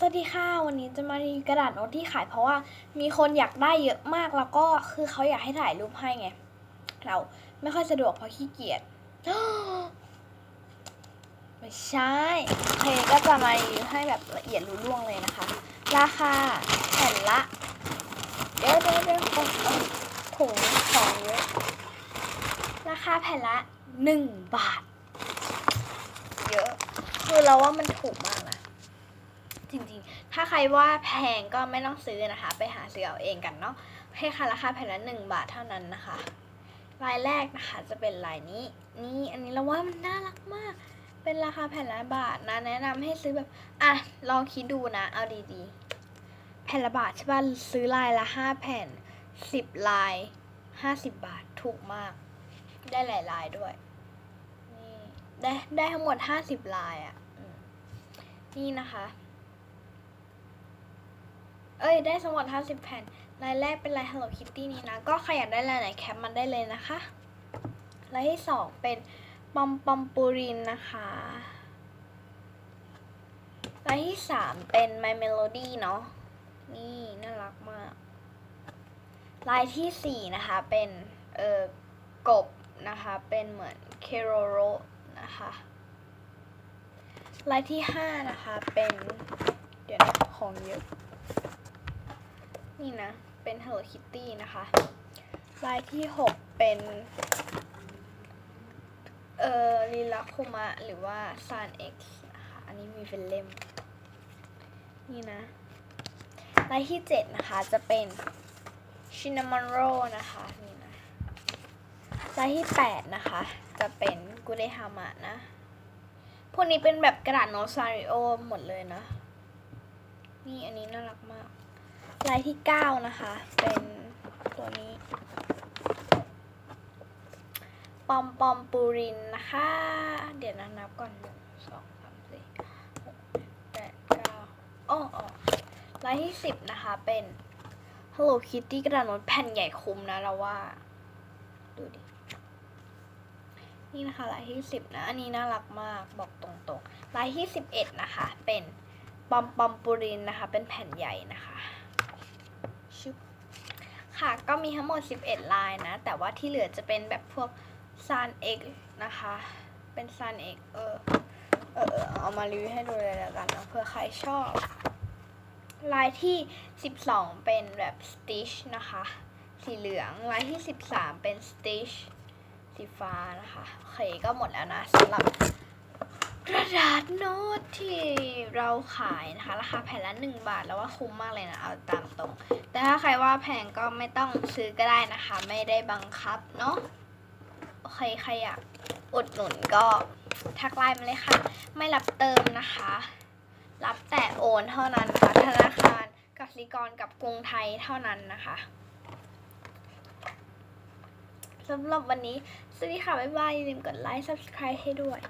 สวัสดีค่ะวันนี้จะมารีกระดาษโน้ตที่ขายเพราะว่ามีคนอยากได้เยอะมากแล้วก็คือเขาอยากให้ถ่ายรูปให้ไง เราไม่ค่อยสะดวกเพราะขี้เกียจไม่ใช่เคก็จะมารีให้แบบละเอียดรู้ล่วงเลยนะคะ ราคาแผ่นละเดี๋ยวเดี๋ยวเดี๋ยวเอาเอาถุงของเยอะราคาแผ่นละหนึ่งบาท เยอะ คือเราว่ามันถูกมากนะ จริงๆ ถ้าใครว่าแพงก็ไม่ต้องซื้อนะคะ ไปหาซื้อเอาเองกันเนาะให้ค่ะราคาแผ่นละหนึ่งบาทเท่านั้นนะคะ ลายแรกนะคะจะเป็นลายนี้ นี่อันนี้เราว่ามันน่ารักมาก เป็นราคาแผ่นละบาทนะแนะนำให้ซื้อแบบอะลองคิดดูนะ เอาดีๆ แผ่นละบาทใช่ป่ะซื้อลายละห้าแผ่นสิบลายห้าสิบบาทถูกมาก ได้หลายลายด้วยนี่ได้ได้ทั้งหมดห้าสิบลายอะ่ะนี่นะคะ เอ้ย ได้ทั้งหมด50 แผ่น ลายแรกเป็นลาย Hello Kitty นี้นะ ก็ใครอยากได้ลายไหนแคปมันได้เลยนะคะ ลายที่สองเป็นปอมปอมปูรินนะคะ ลายที่สามเป็น My Melody เนาะ นี่ น่ารักมาก ลายที่สี่นะคะ เป็น เอ่อ กบนะคะ เป็นเหมือนเคโรโรนะคะลายที่ห้านะคะ เป็น เดี๋ยวนะของเยอะ นี่นะ เป็น Hello Kitty นะคะ ลายที่ 6 เป็น เอ่อลีลาคุมะหรือว่า Sun X นะคะ อันนี้มีเป็นเล่ม นี่นะ ลายที่ 7 นะคะ จะเป็น Cinnamon Roll นะคะ นี่นะ ลายที่ 8 นะคะ จะเป็นกุเดฮามะนะ พวกนี้เป็นแบบกระดาษโนซาริโอหมดเลยนะ นี่อันนี้น่ารักมาก ลายที่ 9 นะคะ เป็นตัวนี้ ปอมปอมปูรินนะคะ เดี๋ยวนะนับก่อนหนึ่งสองสามสี่หกแปดเก้าอ้ออ๋อลายที่ 10 นะคะ เป็น Hello Kitty กระดาษโน้ตแผ่นใหญ่คุ้มนะเราว่า ดูดิ นี่นะคะลายที่ 10 นะ อันนี้น่ารักมากบอกตรงๆลายที่ 11 นะคะ เป็นปอมปอมปูรินนะคะ เป็นแผ่นใหญ่นะคะ ค่ะ ก็มีทั้งหมด 11 ลายนะ แต่ว่าที่เหลือจะเป็นแบบพวกซานเอกนะคะ เป็นซานเอกเออเออเอามารีวิวให้ดูเลยแล้วกันนะเผื่อใครชอบ ลายที่ 12 เป็นแบบสติชนะคะ สีเหลือง ลายที่ 13 เป็นสติชสีฟ้านะคะ โอเคก็หมดแล้วนะสำหรับกระดาษโน้ตที่เราขายนะคะ ราคาแผ่นละ 1 บาท แล้วว่าคุ้มมากเลยนะ เอาตามตรง แต่ถ้าใครว่าแพงก็ไม่ต้องซื้อก็ได้นะคะ ไม่ได้บังคับเนาะโอเคใครอยากอุดหนุนก็ทักไลน์มาเลยค่ะ ไม่รับเติมนะคะ รับแต่โอนเท่านั้นค่ะธนาคารกสิกรกับกรุงไทยเท่านั้นนะคะสำหรับวันนี้ สวัสดีค่ะ บ๊ายบายอย่าลืมกดไลค์ subscribe ให้ด้วย